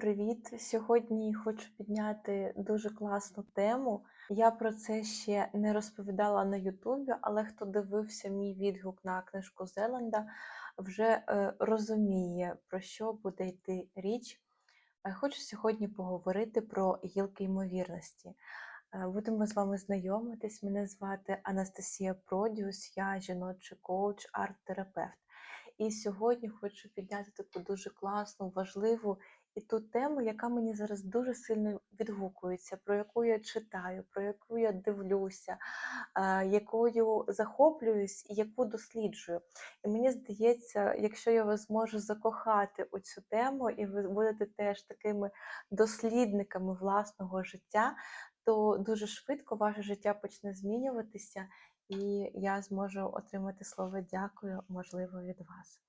привіт! Сьогодні хочу підняти дуже класну тему. Я про це ще не розповідала на Ютубі, але хто дивився мій відгук на книжку Зеланда, вже е, розуміє, про що буде йти річ. Е, Хочу сьогодні поговорити про гілки ймовірності. Е, Будемо з вами знайомитись. Мене звати Анастасія Продіус, я жіночий коуч, арт-терапевт. І сьогодні хочу підняти таку дуже класну, важливу і ту тему, яка мені зараз дуже сильно відгукується, про яку я читаю, про яку я дивлюся, якою захоплююсь і яку досліджую. І мені здається, якщо я вас зможу закохати у цю тему, і ви будете теж такими дослідниками власного життя, то дуже швидко ваше життя почне змінюватися, і я зможу отримати слово дякую, можливо, від вас.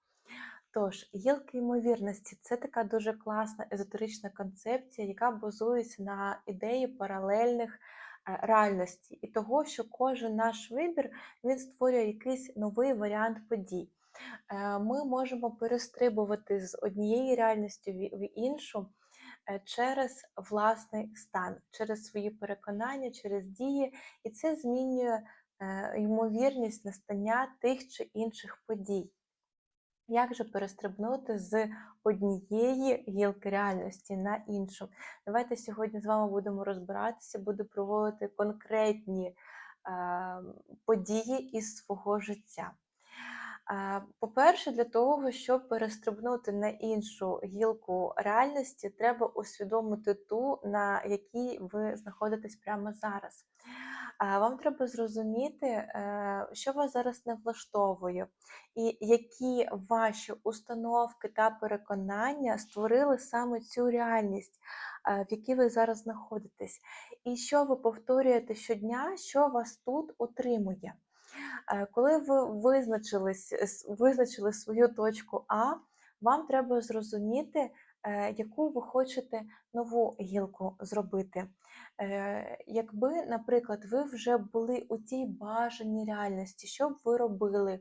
Тож, гілки ймовірності це така дуже класна езотерична концепція, яка базується на ідеї паралельних е, реальності і того, що кожен наш вибір він створює якийсь новий варіант подій. Е, Ми можемо перестрибувати з однієї реальності в іншу е, через власний стан, через свої переконання, через дії, і це змінює ймовірність настання тих чи інших подій. Як же перестрибнути з однієї гілки реальності на іншу? Давайте сьогодні з вами будемо розбиратися, буду проводити конкретні е, події із свого життя. По-перше, для того, щоб перестрибнути на іншу гілку реальності, треба усвідомити ту, на якій ви знаходитесь прямо зараз. Вам треба зрозуміти, е, що вас зараз не влаштовує, і які ваші установки та переконання створили саме цю реальність, е, в якій ви зараз знаходитесь, і що ви повторюєте щодня, що вас тут утримує. Е, Коли ви визначились, визначили свою точку А, вам треба зрозуміти, е, яку ви хочете нову гілку зробити. Е, Якби, наприклад, ви вже були у тій бажаній реальності, що б ви робили,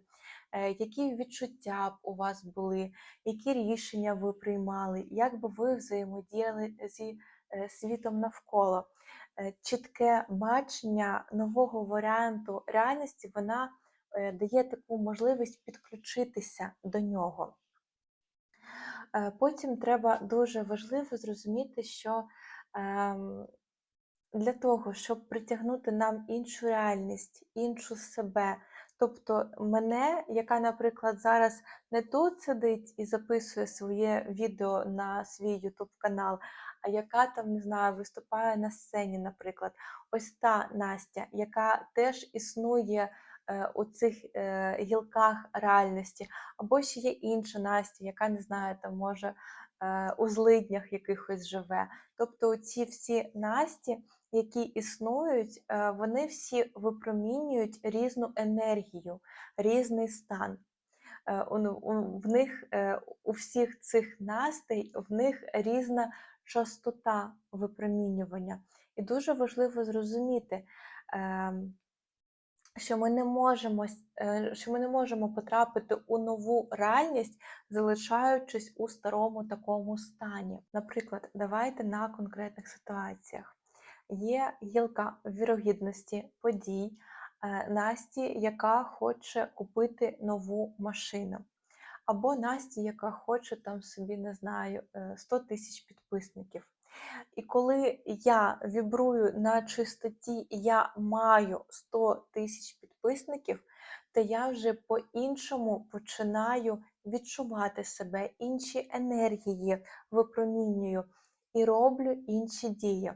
Е, які відчуття б у вас були, які рішення ви приймали, як би ви взаємодіяли зі е, світом навколо е, чітке бачення нового варіанту реальності, вона е, дає таку можливість підключитися до нього. Е, Потім треба дуже важливо зрозуміти, що ем, для того, щоб притягнути нам іншу реальність, іншу себе, тобто мене, яка, наприклад, зараз не тут сидить і записує своє відео на свій YouTube канал, а яка там, не знаю, виступає на сцені, наприклад, ось та Настя, яка теж існує е, у цих е, гілках реальності, або ще є інша Настя, яка не знаю, там може е, у злиднях якихось живе. Тобто ці всі Насті які існують, вони всі випромінюють різну енергію, різний стан. В них у всіх цих настей в них різна частота випромінювання. І дуже важливо зрозуміти, ем, що ми не можемо, е, що ми не можемо потрапити у нову реальність, залишаючись у старому такому стані. Наприклад, давайте на конкретних ситуаціях. Є гілка вірогідності подій е, Насті, яка хоче купити нову машину. Або Насті, яка хоче там собі, не знаю, е, 100 тисяч підписників. І коли я вібрую на чистоті, я маю 100 тисяч підписників, то я вже по-іншому починаю відчувати себе, інші енергії випромінюю і роблю інші дії.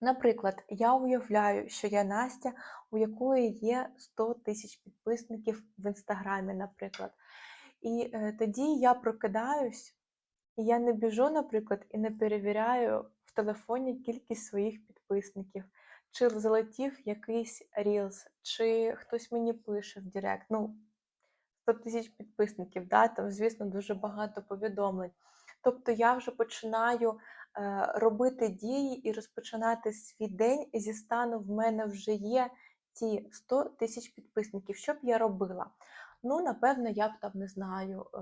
Наприклад, я уявляю, що я Настя, у якої є 100 тисяч підписників в інстаграмі, наприклад. І е, тоді я прокидаюсь, і я не біжу, наприклад, і не перевіряю в телефоні кількість своїх підписників, чи залетів якийсь рілс, чи хтось мені пише в Директ. Ну, 100 тисяч підписників, да, там, звісно, дуже багато повідомлень. Тобто я вже починаю е, робити дії і розпочинати свій день зі стану в мене вже є ці 100 тисяч підписників. Що б я робила? Ну, напевно, я б там не знаю. Е,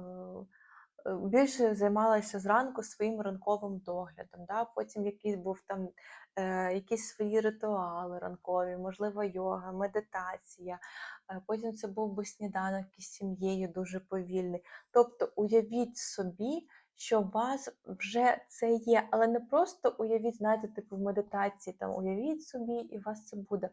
е, більше займалася зранку своїм ранковим доглядом. Да? Потім якийсь був там е, якісь свої ритуали ранкові, можливо, йога, медитація. Е, Потім це був би сніданок із сім'єю дуже повільний. Тобто уявіть собі, що у вас вже це є, але не просто уявіть, знаєте, типу в медитації, там уявіть собі, і у вас це буде.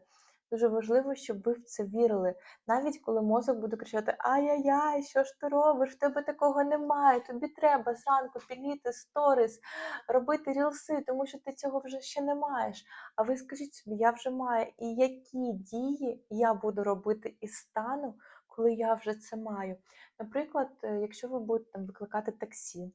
Дуже важливо, щоб ви в це вірили. Навіть коли мозок буде кричати: Ай-яй-яй, що ж ти робиш? Тебе такого немає. Тобі треба зранку підліти сторіс, робити рілси, тому що ти цього вже ще не маєш. А ви скажіть собі, я вже маю, і які дії я буду робити із стану, коли я вже це маю. Наприклад, е, якщо ви будете там викликати таксі.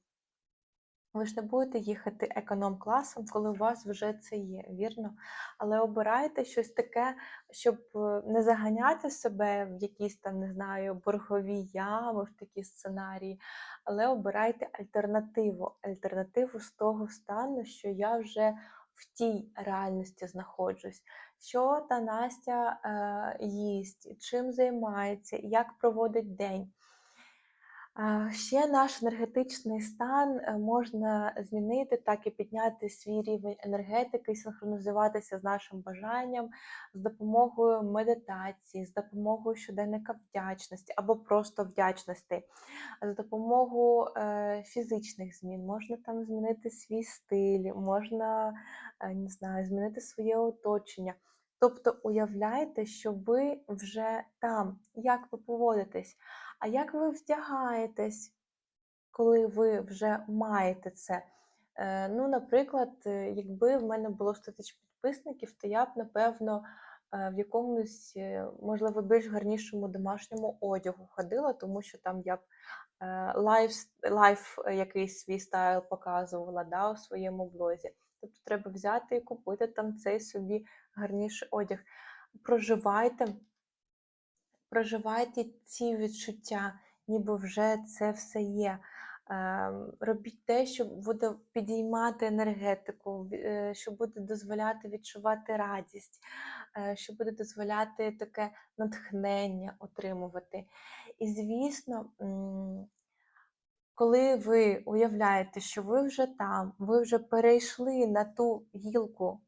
Ви ж не будете їхати економ-класом, коли у вас вже це є, вірно? Але обирайте щось таке, щоб е, не заганяти себе в якісь там, не знаю, боргові ями, в такі сценарії, але обирайте альтернативу. Альтернативу з того стану, що я вже в тій реальності знаходжусь. Що та Настя е, їсть, чим займається, як проводить день. Ще наш енергетичний стан е, можна змінити, так і підняти свій рівень енергетики, синхронізуватися з нашим бажанням з допомогою медитації, з допомогою щоденника вдячності або просто вдячності, з допомогою е, фізичних змін. Можна там змінити свій стиль, можна е, не знаю, змінити своє оточення. Тобто уявляйте, що ви вже там, як ви поводитесь. А як ви вдягаєтесь, коли ви вже маєте це? Е, ну, наприклад, е, якби в мене було 100 тисяч підписників, то я б, напевно, е, в якомусь, можливо, більш гарнішому домашньому одягу ходила, тому що там я б лайф, лайф якийсь свій стайл показувала да, у своєму блозі. Тобто треба взяти і купити там цей собі гарніший одяг. Проживайте проживайте ці відчуття, ніби вже це все є. Ем, робіть те, що буде підіймати енергетику, е, що буде дозволяти відчувати радість, е, що буде дозволяти таке натхнення отримувати. І звісно, коли ви уявляєте, що ви вже там, ви вже перейшли на ту гілку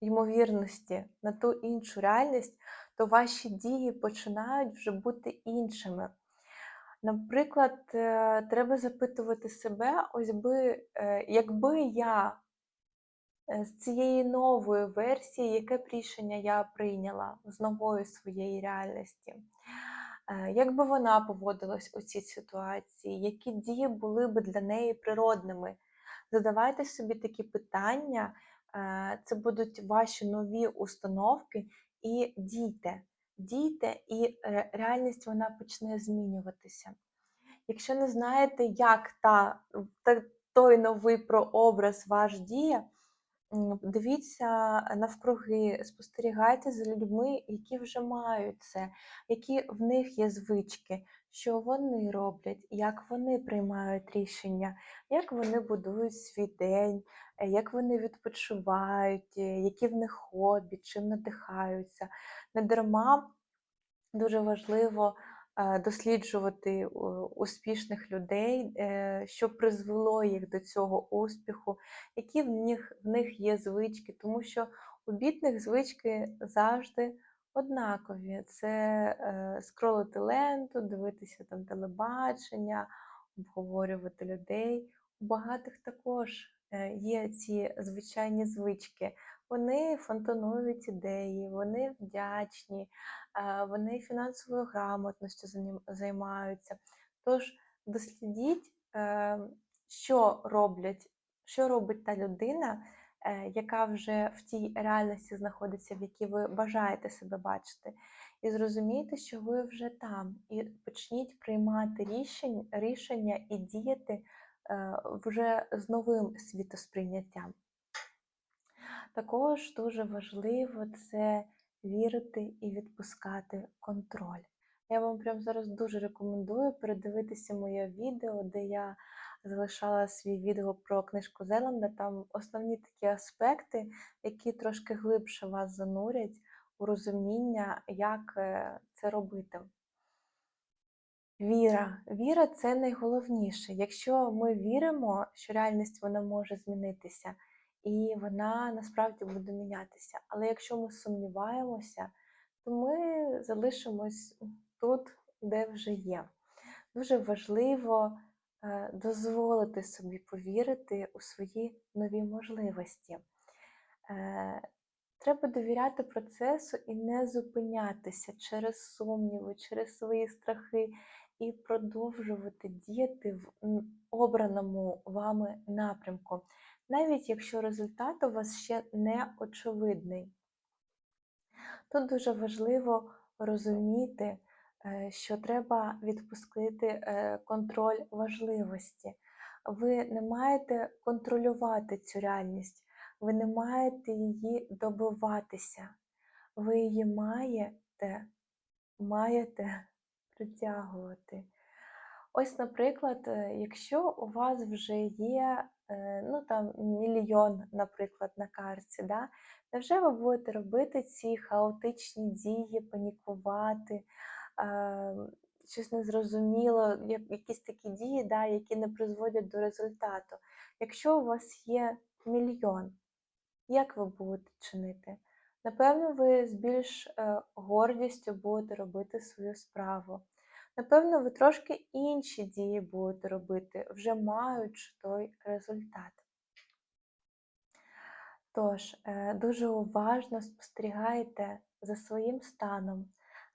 ймовірності, на ту іншу реальність, то ваші дії починають вже бути іншими. Наприклад, е, треба запитувати себе, ось би, е, якби я е, з цієї нової версії, яке б рішення я прийняла з нової своєї реальності, як би вона поводилась у цій ситуації, які дії були б для неї природними. Задавайте собі такі питання, це будуть ваші нові установки, і дійте. Дійте, і реальність вона почне змінюватися. Якщо не знаєте, як та, той новий прообраз ваш діє, дивіться навкруги, спостерігайте за людьми, які вже мають це, які в них є звички, що вони роблять, як вони приймають рішення, як вони будують свій день, е, як вони відпочивають, е, які в них хобі, чим надихаються. Не дарма Дуже важливо досліджувати успішних людей, е, що призвело їх до цього успіху, які в них, в них є звички, тому що у бідних звички завжди однакові. Це е, скролити ленту, дивитися там телебачення, обговорювати людей. У багатих також е, є ці звичайні звички. Вони фонтанують ідеї, вони вдячні, е, вони фінансовою грамотністю займаються. Тож дослідіть, е, що роблять, що робить та людина, е, яка вже в тій реальності знаходиться, в якій ви бажаєте себе бачити. І зрозумійте, що ви вже там, і почніть приймати рішення, рішення і діяти вже з новим світосприйняттям. Також дуже важливо це вірити і відпускати контроль. Я вам прямо зараз дуже рекомендую передивитися моє відео, де я залишала свій відео про книжку Зеланда. Там основні такі аспекти, які трошки глибше вас занурять у розуміння, як е, це робити. Віра. Віра це найголовніше. Якщо ми віримо, що реальність вона може змінитися, і вона насправді буде мінятися. Але якщо ми сумніваємося, то ми залишимось тут, де вже є. Дуже важливо е, дозволити собі повірити у свої нові можливості. Е, Треба довіряти процесу і не зупинятися через сумніви, через свої страхи, і продовжувати діяти в обраному вами напрямку, навіть якщо результат у вас ще не очевидний. Тут дуже важливо розуміти, е, що треба відпустити е, контроль важливості. Ви не маєте контролювати цю реальність, ви не маєте її добиватися. Ви її маєте, маєте притягувати. Ось, наприклад, е, якщо у вас вже є е, ну, там, мільйон, наприклад, на карті, да, невже ви будете робити ці хаотичні дії, панікувати, е, щось незрозуміло, якісь такі дії, да, які не призводять до результату? Якщо у вас є мільйон, як ви будете чинити? Напевно, ви з більш е, гордістю будете робити свою справу. Напевно, ви трошки інші дії будете робити, вже маючи той результат. Тож, е, дуже уважно спостерігайте за своїм станом,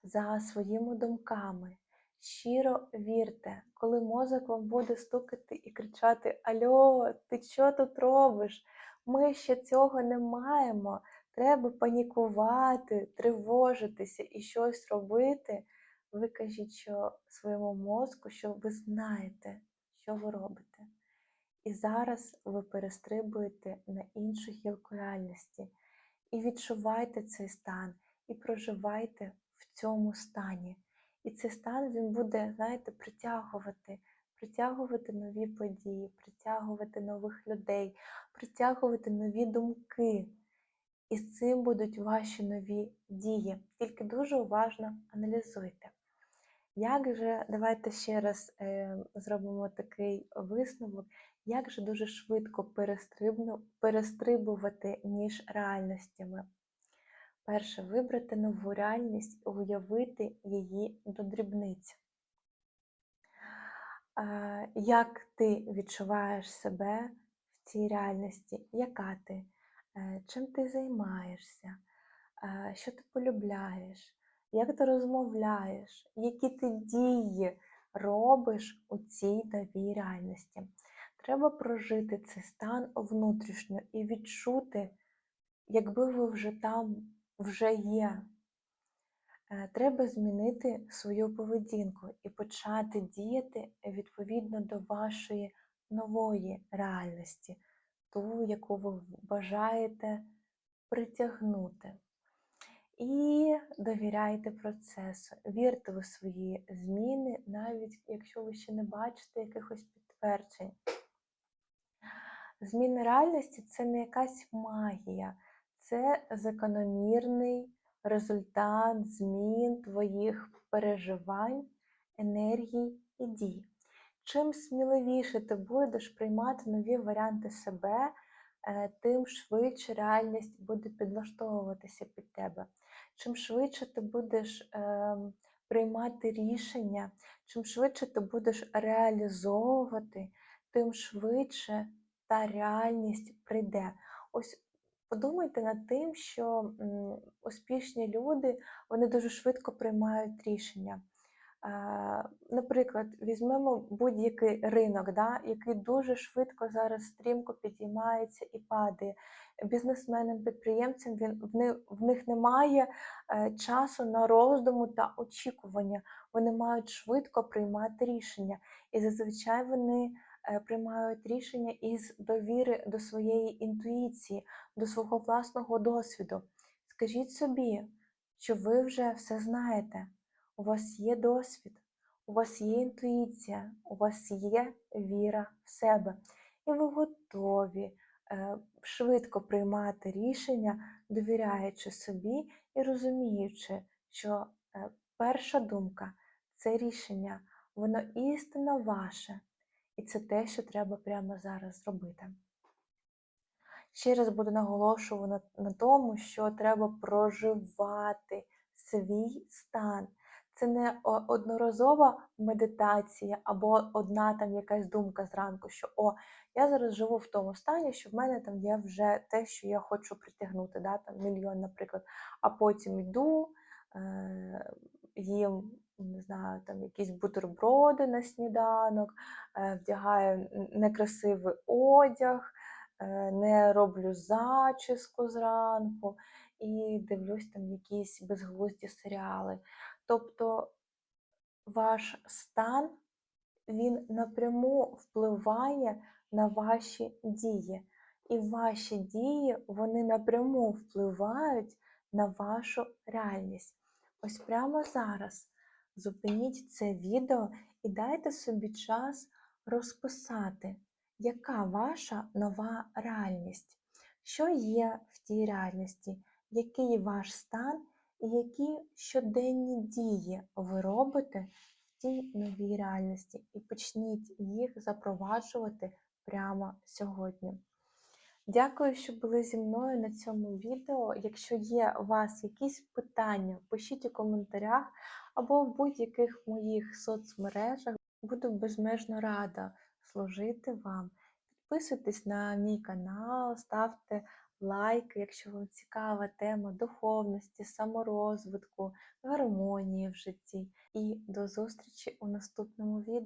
за своїми думками. Щиро вірте, коли мозок вам буде стукати і кричати: Альо, ти що тут робиш? Ми ще цього не маємо. Треба панікувати, тривожитися і щось робити. Ви кажіть, що своєму мозку, що ви знаєте, що ви робите. І зараз ви перестрибуєте на іншу гілку реальності. І відчувайте цей стан, і проживайте в цьому стані. І цей стан він буде, знаєте, притягувати, притягувати нові події, притягувати нових людей, притягувати нові думки. І з цим будуть ваші нові дії. Тільки дуже уважно аналізуйте. Як же, давайте ще раз е, зробимо такий висновок, як же дуже швидко перестрибувати між реальностями. Перше, вибрати нову реальність, уявити її до дрібниць. Як ти відчуваєш себе в цій реальності? Яка ти? Е, Чим ти займаєшся? Е, Що ти полюбляєш? Як ти розмовляєш? Які ти дії робиш у цій новій реальності? Треба прожити цей стан внутрішньо і відчути, якби ви вже там вже є. Е, Треба змінити свою поведінку і почати діяти відповідно до вашої нової реальності, ту, яку ви бажаєте притягнути. І довіряйте процесу, вірте у свої зміни, навіть якщо ви ще не бачите якихось підтверджень. Зміни реальності це не якась магія, це закономірний результат змін твоїх переживань, енергій і дій. Чим сміливіше ти будеш приймати нові варіанти себе, е, тим швидше реальність буде підлаштовуватися під тебе. Чим швидше ти будеш ем, приймати рішення, чим швидше ти будеш реалізовувати, тим швидше та реальність прийде. Ось подумайте над тим, що успішні люди вони дуже швидко приймають рішення. Наприклад, візьмемо будь-який ринок, да, який дуже швидко зараз стрімко підіймається і падає. Бізнесменам, підприємцям він в них, в них немає е, часу на роздуму та очікування. Вони мають швидко приймати рішення, і зазвичай вони е, приймають рішення із довіри до своєї інтуїції, до свого власного досвіду. Скажіть собі, що ви вже все знаєте. У вас є досвід, у вас є інтуїція, у вас є віра в себе, і ви готові е, швидко приймати рішення, довіряючи собі і розуміючи, що е, перша думка це рішення воно істинно ваше. І це те, що треба прямо зараз зробити. Ще раз буду наголошувати на, на тому, що треба проживати свій стан. Це не одноразова медитація або одна там якась думка зранку, що о, я зараз живу в тому стані, що в мене там є вже те, що я хочу притягнути, да, там мільйон, наприклад, а потім йду, е, їм, не знаю, там якісь бутерброди на сніданок, е, вдягаю некрасивий одяг, е, не роблю зачіску зранку і дивлюсь там якісь безглузді серіали. Тобто ваш стан він напряму впливає на ваші дії. І ваші дії вони напряму впливають на вашу реальність. Ось прямо зараз зупиніть це відео і дайте собі час розписати, яка ваша нова реальність, що є в тій реальності, який ваш стан які щоденні дії ви робите в тій новій реальності, і почніть їх запроваджувати прямо сьогодні. Дякую, що були зі мною на цьому відео. Якщо є у вас якісь питання, пишіть у коментарях або в будь-яких моїх соцмережах. Буду безмежно рада служити вам. Підписуйтесь на мій канал, ставте лайки, якщо вам цікава тема духовності, саморозвитку, гармонії в житті. І до зустрічі у наступному відео.